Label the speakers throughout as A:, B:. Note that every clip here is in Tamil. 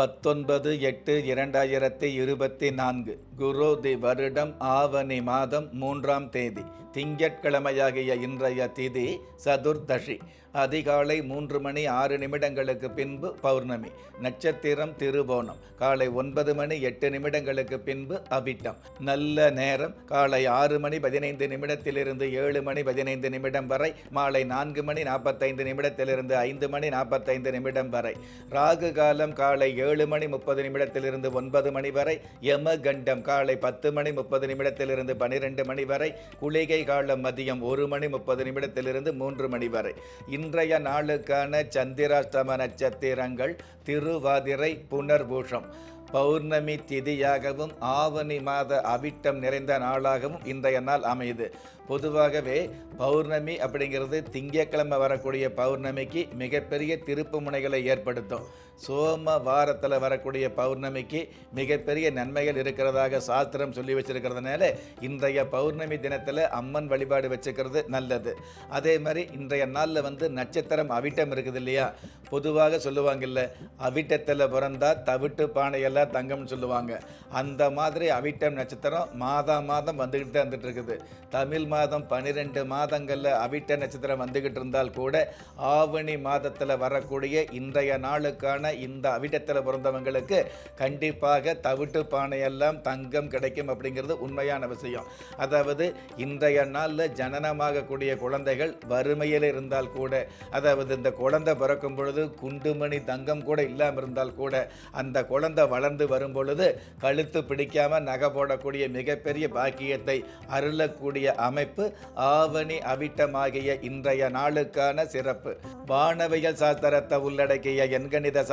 A: பத்தொன்பது எட்டு இரண்டாயிரத்தி இருபத்தி நான்கு குரோதி வருடம் ஆவணி மாதம் மூன்றாம் தேதி. திங்கட்கிழமையாகிய இன்றைய திதி சதுர்தஷி அதிகாலை மூன்று மணி ஆறு நிமிடங்களுக்கு பின்பு பௌர்ணமி. நட்சத்திரம் திருவோணம். காலை ஒன்பது மணி எட்டு நிமிடங்களுக்கு பின்பு அவிட்டம். நல்ல நேரம். காலை ஆறு மணி பதினைந்து நிமிடத்திலிருந்து ஏழு மணி பதினைந்து நிமிடம் வரை. மாலை நான்கு மணி நாற்பத்தைந்து நிமிடத்திலிருந்து ஐந்து மணி நாற்பத்தைந்து நிமிடம் வரை. ராகு காலம் காலை ஏழு மணி முப்பது நிமிடத்திலிருந்து ஒன்பது மணி வரை. யம கண்டம் காலை பத்து மணி முப்பது நிமிடத்திலிருந்து பனிரெண்டு மணி வரை. குளிகை காலம் மதியம் ஒரு மணி முப்பது நிமிடத்திலிருந்து மூன்று மணி வரை. இன்றைய நாளுக்கான சந்திராஷ்டம நட்சத்திரங்கள் திருவாதிரை புனர்பூஷம். பௌர்ணமி திதியாகவும் ஆவணி மாத அவிட்டம் நிறைந்த நாளாகவும் இன்றைய நாள் அமையுது. பொதுவாகவே பௌர்ணமி அப்படிங்கிறது திங்கட்கிழமை வரக்கூடிய பௌர்ணமிக்கு மிகப்பெரிய திருப்பு முனைகளை ஏற்படுத்தும். சோம வாரத்தில் வரக்கூடிய பௌர்ணமிக்கு மிகப்பெரிய நன்மைகள் இருக்கிறதாக சாஸ்திரம் சொல்லி வச்சிருக்கிறதுனால இன்றைய பௌர்ணமி தினத்தில் அம்மன் வழிபாடு வச்சுக்கிறது நல்லது. அதே மாதிரி இன்றைய நாளில் வந்து நட்சத்திரம் அவிட்டம் இருக்குது இல்லையா? பொதுவாக சொல்லுவாங்கல்ல அவிட்டத்தில் பிறந்தா தவிட்டு பானையெல்லாம் தங்கம்னு சொல்லுவாங்க. அந்த மாதிரி அவிட்டம் நட்சத்திரம் மாதா மாதம் வந்துக்கிட்டு தான் வந்துட்டு இருக்குது தமிழ் மாதம் பன்னிரெண்டு மாதங்களில் அவிட்ட நட்சத்திரம் வந்துக்கிட்டு இருந்தால் கூட ஆவணி மாதத்தில் வரக்கூடிய இன்றைய நாளுக்கான இந்த அவிட்டத்தில் பிறந்தவங்களுக்கு கண்டிப்பாக தவிட்டு பானையெல்லாம் தங்கம் கிடைக்கும் அப்படிங்கிறது உண்மையான விஷயம். அதாவது இன்றைய நாளில் ஜனனமாகக்கூடிய குழந்தைகள் வறுமையில் இருந்தால் கூட அதாவது இந்த குழந்தை பிறக்கும் பொழுது குண்டுமணி தங்கம் கூட இல்லாமல் இருந்தால் கூட அந்த குழந்தை வளர்ந்து வரும் பொழுது கழுத்து பிடிக்காம நகை போடக்கூடிய மிகப்பெரிய பாக்கியத்தை அருளக்கூடிய அமைப்பு ஆவணி அவிட்டமாகிய இன்றைய நாளுக்கான சிறப்பு. வானவியல் சாஸ்திரத்தை உள்ளடக்கிய எண்கணித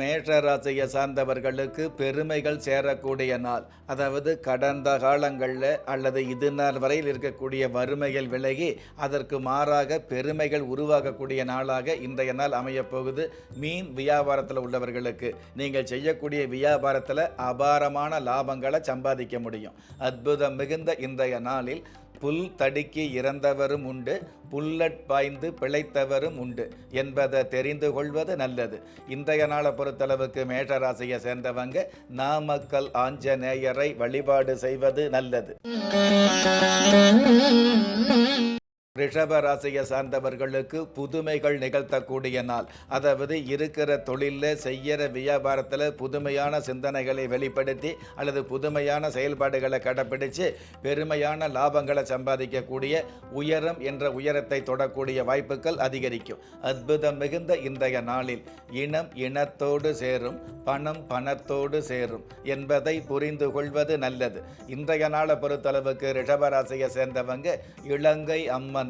A: மேஷ ராசியை சார்ந்தவர்களுக்கு பெருமைகள் சேரக்கூடிய நாள். அதாவது கடந்த காலங்களில் அல்லது இது நாள் வரையில் இருக்கக்கூடிய வறுமைகள் விலகி அதற்கு மாறாக பெருமைகள் உருவாகக்கூடிய நாளாக இன்றைய நாள் அமையப்போகுது. மீன் வியாபாரத்தில் உள்ளவர்களுக்கு நீங்கள் செய்யக்கூடிய வியாபாரத்தில் அபாரமான லாபங்களை சம்பாதிக்க முடியும். அற்புதம் மிகுந்த இன்றைய நாளில் புல் தடுக்கி இறந்தவரும் உண்டு புல்லட் பாய்ந்து பிழைத்தவரும் உண்டு என்பதை தெரிந்து கொள்வது நல்லது. இன்றைய நாளை பொறுத்தளவுக்கு மேஷராசியை சேர்ந்தவங்க நாமக்கல் ஆஞ்சநேயரை வழிபாடு செய்வது நல்லது. ரிஷப ராசியை சார்ந்தவர்களுக்கு புதுமைகள் நிகழ்த்தக்கூடிய நாள். அதாவது இருக்கிற தொழிலில் செய்கிற வியாபாரத்தில் புதுமையான சிந்தனைகளை வெளிப்படுத்தி அல்லது புதுமையான செயல்பாடுகளை கடைப்பிடித்து பெருமையான லாபங்களை சம்பாதிக்கக்கூடிய உயரம் என்ற உயரத்தை தொடக்கூடிய வாய்ப்புகள் அதிகரிக்கும். அற்புதம் மிகுந்த இன்றைய நாளில் இனம் இனத்தோடு சேரும் பணம் பணத்தோடு சேரும் என்பதை புரிந்து கொள்வது நல்லது. இன்றைய நாளை பொறுத்தளவுக்கு ரிஷபராசியை சேர்ந்தவங்க இலங்கை அம்மன்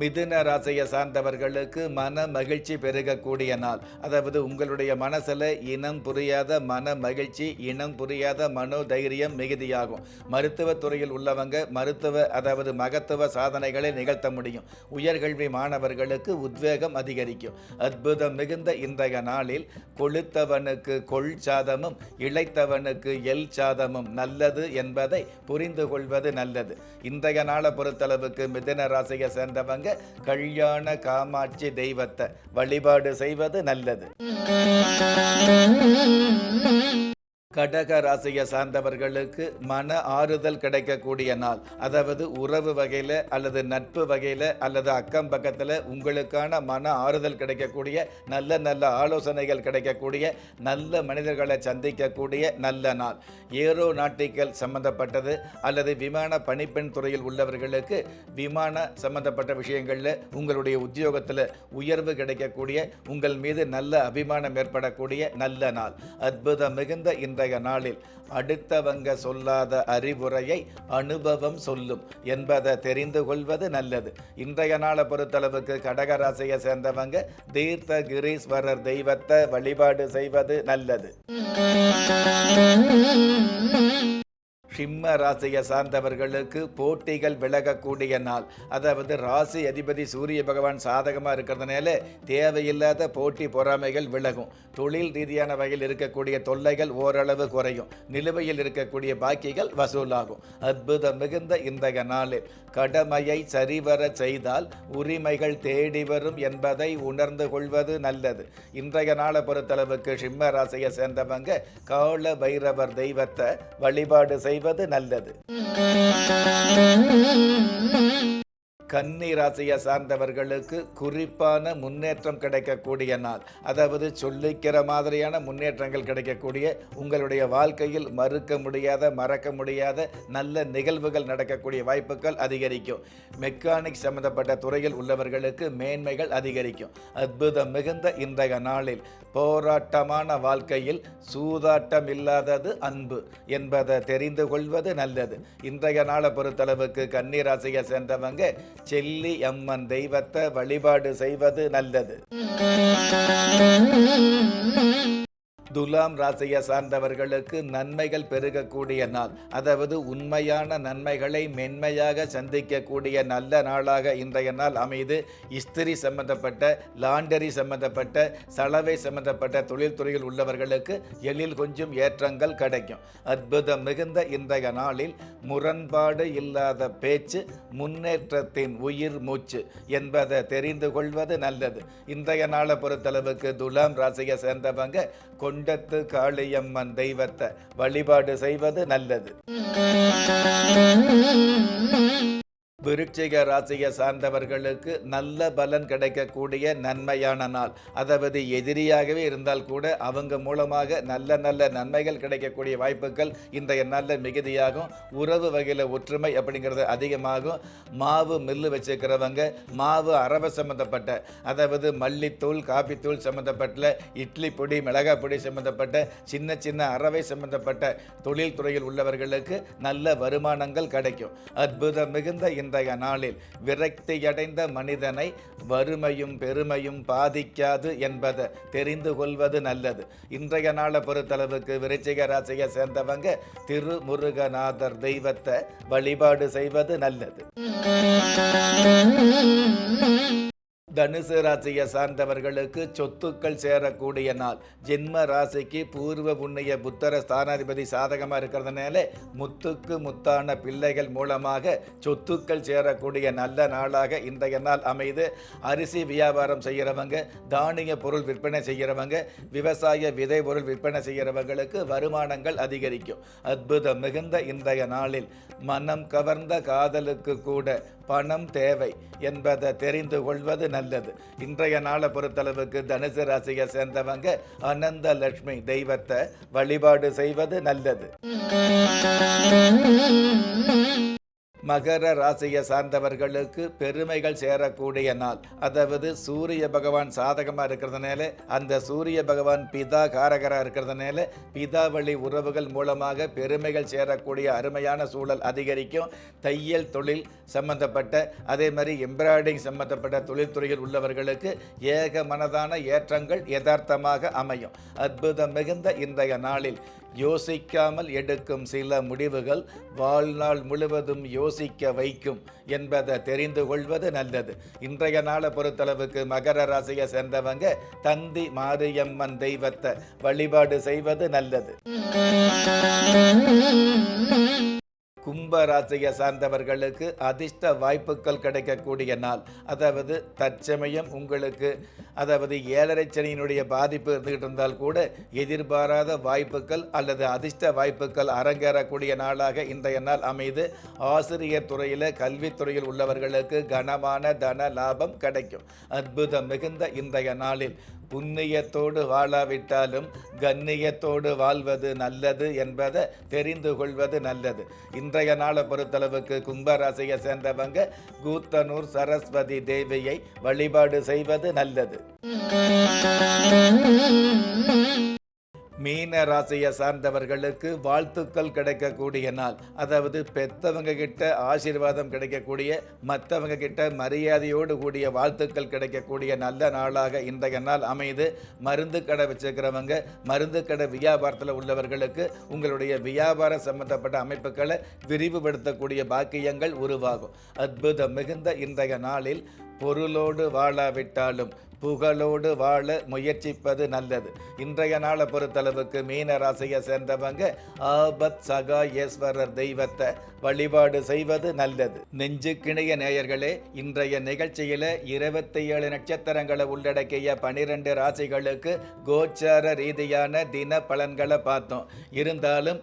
A: மிதுன ராசியை சார்ந்தவர்களுக்கு மன மகிழ்ச்சி பெருகக்கூடிய நாள். அதாவது உங்களுடைய மனசில் இனம் புரியாத மன மகிழ்ச்சி இனம் புரியாத மனோதைரியம் மிகுதியாகும். மருத்துவத்துறையில் உள்ளவங்க மருத்துவ அதாவது மகத்துவ சாதனைகளை நிகழ்த்த முடியும். உயர்கல்வி மாணவர்களுக்கு உத்வேகம் அதிகரிக்கும். அற்புதம் மிகுந்த இன்றைய நாளில் கொளுத்தவனுக்கு கொள் சாதமும் இளைத்தவனுக்கு எல் சாதமும் நல்லது என்பதை புரிந்து கொள்வது நல்லது. இன்றைய நாளை பொறுத்தளவுக்கு மிதுன ராசியை சேர்ந்தவங்க சேர்ந்தவங்க கல்யாண காமாட்சி தெய்வத்தை வழிபாடு செய்வது நல்லது. கடக ராசியை சார்ந்தவர்களுக்கு மன ஆறுதல் கிடைக்கக்கூடிய நாள். அதாவது உறவு வகையில் அல்லது நட்பு வகையில் அல்லது அக்கம் பக்கத்தில் உங்களுக்கான மன ஆறுதல் கிடைக்கக்கூடிய நல்ல நல்ல ஆலோசனைகள் கிடைக்கக்கூடிய நல்ல மனிதர்களை சந்திக்கக்கூடிய நல்ல நாள். ஏரோ நாட்டிக்கல் சம்பந்தப்பட்டது அல்லது விமான பணிப்பெண் துறையில் உள்ளவர்களுக்கு விமான சம்பந்தப்பட்ட விஷயங்களில் உங்களுடைய உத்தியோகத்தில் உயர்வு கிடைக்கக்கூடிய உங்கள் மீது நல்ல அபிமானம் ஏற்படக்கூடிய நல்ல நாள். அற்புதம் மிகுந்த இந்த இன்றைய நாளில் அடுத்தவங்க சொல்லாத அறிவுரையை அனுபவம் சொல்லும் என்பதை தெரிந்து கொள்வது நல்லது. இன்றைய நாளை பொறுத்தளவுக்கு கடகராசியை சேர்ந்தவங்க தீர்த்த கிரீஸ்வரர் தெய்வத்தை வழிபாடு செய்வது நல்லது. சிம்ம ராசியை சார்ந்தவர்களுக்கு போட்டிகள் விலகக்கூடிய நாள். அதாவது ராசி அதிபதி சூரிய பகவான் சாதகமாக இருக்கிறதுனால தேவையில்லாத போட்டி பொறாமைகள் விலகும். தொழில் ரீதியான வகையில் இருக்கக்கூடிய தொல்லைகள் ஓரளவு குறையும். நிலுவையில் இருக்கக்கூடிய பாக்கிகள் வசூலாகும். அற்புதம் மிகுந்த இன்றைய நாளில். கடமையை சரிவர செய்தால் உரிமைகள் தேடி வரும் என்பதை உணர்ந்து கொள்வது நல்லது. இன்றைய நாளை பொறுத்தளவுக்கு சிம்ம ராசியை சேர்ந்தவங்க கால பைரவர் தெய்வத்தை வழிபாடு செய்வது நல்லது. கன்னி ராசியை சார்ந்தவர்களுக்கு குறிப்பான முன்னேற்றம் கிடைக்கக்கூடிய நாள். அதாவது சொல்லிக்கிற மாதிரியான முன்னேற்றங்கள் கிடைக்கக்கூடிய உங்களுடைய வாழ்க்கையில் மறுக்க முடியாத மறக்க முடியாத நல்ல நிகழ்வுகள் நடக்கக்கூடிய வாய்ப்புகள் அதிகரிக்கும். மெக்கானிக் சம்பந்தப்பட்ட துறையில் உள்ளவர்களுக்கு மேன்மைகள் அதிகரிக்கும். அற்புதம் மிகுந்த இன்றைய நாளில். போராட்டமான வாழ்க்கையில் சூதாட்டம் இல்லாதது அன்பு என்பதை தெரிந்து கொள்வது நல்லது. இன்றைய நாளை பொறுத்தளவுக்கு கன்னிராசியை சேர்ந்தவங்க செல்லி அம்மன் தெய்வத்தை வழிபாடு செய்வது நல்லது. துலாம் ராசியை சார்ந்தவர்களுக்கு நன்மைகள் பெருகக்கூடிய நாள். அதாவது உண்மையான நன்மைகளை மென்மையாக சந்திக்கக்கூடிய நல்ல நாளாக இன்றைய நாள் அமைது. இஸ்திரி சம்பந்தப்பட்ட லாண்டரி சம்பந்தப்பட்ட சலவை சம்பந்தப்பட்ட தொழில்துறையில் உள்ளவர்களுக்கு எழில் கொஞ்சம் ஏற்றங்கள் கிடைக்கும். அற்புதம் மிகுந்த இன்றைய நாளில் முரண்பாடு இல்லாத பேச்சு முன்னேற்றத்தின் உயிர் மூச்சு என்பதை தெரிந்து கொள்வது நல்லது. இன்றைய நாளை பொறுத்தளவுக்கு துலாம் ராசியை சேர்ந்தவங்க கொண்டத்து காளியம்மன் தெய்வத்தை வழிபாடு செய்வது நல்லது. விருட்சிக ராசியை சார்ந்தவர்களுக்கு நல்ல பலன் கிடைக்கக்கூடிய நன்மையான நாள். அதாவது எதிரியாகவே இருந்தால் கூட அவங்க மூலமாக நல்ல நல்ல நன்மைகள் கிடைக்கக்கூடிய வாய்ப்புகள் இன்றைய நாளில் மிகுதியாகும். உறவு வகையில் ஒற்றுமை அப்படிங்கிறது அதிகமாகும். மாவு மில்லு வச்சுக்கிறவங்க மாவு அரவை சம்மந்தப்பட்ட அதாவது மல்லித்தூள் காப்பித்தூள் சம்மந்தப்பட்ட இட்லி பொடி மிளகாய் பொடி சம்மந்தப்பட்ட சின்ன சின்ன அறவை சம்மந்தப்பட்ட தொழில் துறையில் உள்ளவர்களுக்கு நல்ல வருமானங்கள் கிடைக்கும். அற்புதம் மிகுந்த இன்றைய நாளில் விரக்தியடைந்த மனிதனை வறுமையும் பெருமையும் பாதிக்காது என்பதை தெரிந்து கொள்வது நல்லது. இன்றைய நாளை பொறுத்தளவுக்கு விருச்சிக ராசியை சேர்ந்தவங்க திருமுருகநாதர் தெய்வத்தை வழிபாடு செய்வது நல்லது. தனுசு ராசியை சார்ந்தவர்களுக்கு சொத்துக்கள் சேரக்கூடிய நாள். ஜென்ம ராசிக்கு பூர்வ புண்ணிய புத்தர ஸ்தானாதிபதி சாதகமாக இருக்கிறதுனால முத்துக்கு முத்தான பிள்ளைகள் மூலமாக சொத்துக்கள் சேரக்கூடிய நல்ல நாளாக இன்றைய நாள் அமைது அரிசி வியாபாரம் செய்கிறவங்க தானிய பொருள் விற்பனை செய்கிறவங்க விவசாய விதை பொருள் விற்பனை செய்கிறவங்களுக்கு வருமானங்கள் அதிகரிக்கும். அற்புதம் மிகுந்த இன்றைய நாளில் மனம் கவர்ந்த காதலுக்கு கூட பணம் தேவை என்பதை தெரிந்து கொள்வது நல்லது. இன்றைய நாளை பொறுத்தளவுக்கு தனுசு ராசியை சேர்ந்தவங்க அனந்த லட்சுமி தெய்வத்தை வழிபாடு செய்வது நல்லது. மகர ராசியை சார்ந்தவர்களுக்கு பெருமைகள் சேரக்கூடிய நாள். அதாவது சூரிய பகவான் சாதகமாக இருக்கிறதுனால அந்த சூரிய பகவான் பிதா காரகராக இருக்கிறதுனால பிதா வழி உறவுகள் மூலமாக பெருமைகள் சேரக்கூடிய அருமையான சூழல் அதிகரிக்கும். தையல் தொழில் சம்பந்தப்பட்ட அதே மாதிரி எம்ப்ராய்டிங் சம்பந்தப்பட்ட தொழில்துறையில் உள்ளவர்களுக்கு ஏக மனதான ஏற்றங்கள் யதார்த்தமாக அமையும். அற்புதம் மிகுந்த இன்றைய நாளில் யோசிக்காமல் எடுக்கும் சில முடிவுகள் வாழ்நாள் முழுவதும் யோசிக்க வைக்கும் என்பதை தெரிந்து கொள்வது நல்லது. இன்றைய நாளை பொறுத்தளவுக்கு மகர ராசியை சேர்ந்தவங்க தந்தி மாரியம்மன் தெய்வத்தை வழிபாடு செய்வது நல்லது. கும்ப ராசியை சார்ந்தவர்களுக்கு அதிர்ஷ்ட வாய்ப்புகள் கிடைக்கக்கூடிய நாள். அதாவது தற்சமயம் உங்களுக்கு அதாவது ஏழரை சனியினுடைய பாதிப்பு இருந்துகிட்டு இருந்தால் கூட எதிர்பாராத வாய்ப்புகள் அல்லது அதிர்ஷ்ட வாய்ப்புகள் அரங்கேறக்கூடிய நாளாக இன்றைய நாள் அமைது. ஆசிரியர் துறையில் கல்வித்துறையில் உள்ளவர்களுக்கு கனமான தன லாபம் கிடைக்கும். அற்புதம் மிகுந்த இன்றைய நாளில். புண்ணியத்தோடு வாழாவிட்டாலும் கண்ணியத்தோடு வாழ்வது நல்லது என்பதை தெரிந்து கொள்வது நல்லது. இன்றைய நாளை பொறுத்தளவுக்கு கும்பராசியை சேர்ந்தவங்க கூத்தனூர் சரஸ்வதி தேவியை வழிபாடு செய்வது நல்லது. மீன ராசியை சார்ந்தவர்களுக்கு வாழ்த்துக்கள் கிடைக்கக்கூடிய நாள். அதாவது பெத்தவங்க கிட்ட ஆசீர்வாதம் கிடைக்கக்கூடிய மற்றவங்க கிட்ட மரியாதையோடு கூடிய வாழ்த்துக்கள் கிடைக்கக்கூடிய நல்ல நாளாக இன்றைய நாள் அமைது மருந்து கடை வச்சிருக்கிறவங்க மருந்து கடை வியாபாரத்தில் உள்ளவர்களுக்கு உங்களுடைய வியாபார சம்பந்தப்பட்ட அமைப்புகளை விரிவுபடுத்தக்கூடிய பாக்கியங்கள் உருவாகும். அற்புதம் மிகுந்த இன்றைய நாளில் பொருளோடு வாழாவிட்டாலும் புகழோடு வாழ முயற்சிப்பது நல்லது. இன்றைய நாளை பொறுத்தளவுக்கு மீன ராசியை சேர்ந்தவங்க ஆபத் சகாயேஸ்வரர் தெய்வத்தை வழிபாடு செய்வது நல்லது. நெஞ்சுக்கிணைய நேயர்களே இன்றைய நிகழ்ச்சியில் இருபத்தி ஏழு நட்சத்திரங்களை உள்ளடக்கிய பனிரெண்டு ராசிகளுக்கு கோச்சார ரீதியான தின பலன்களை பார்த்தோம். இருந்தாலும்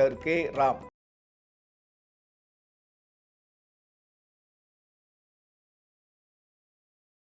A: டாக்டர் கே ராம்.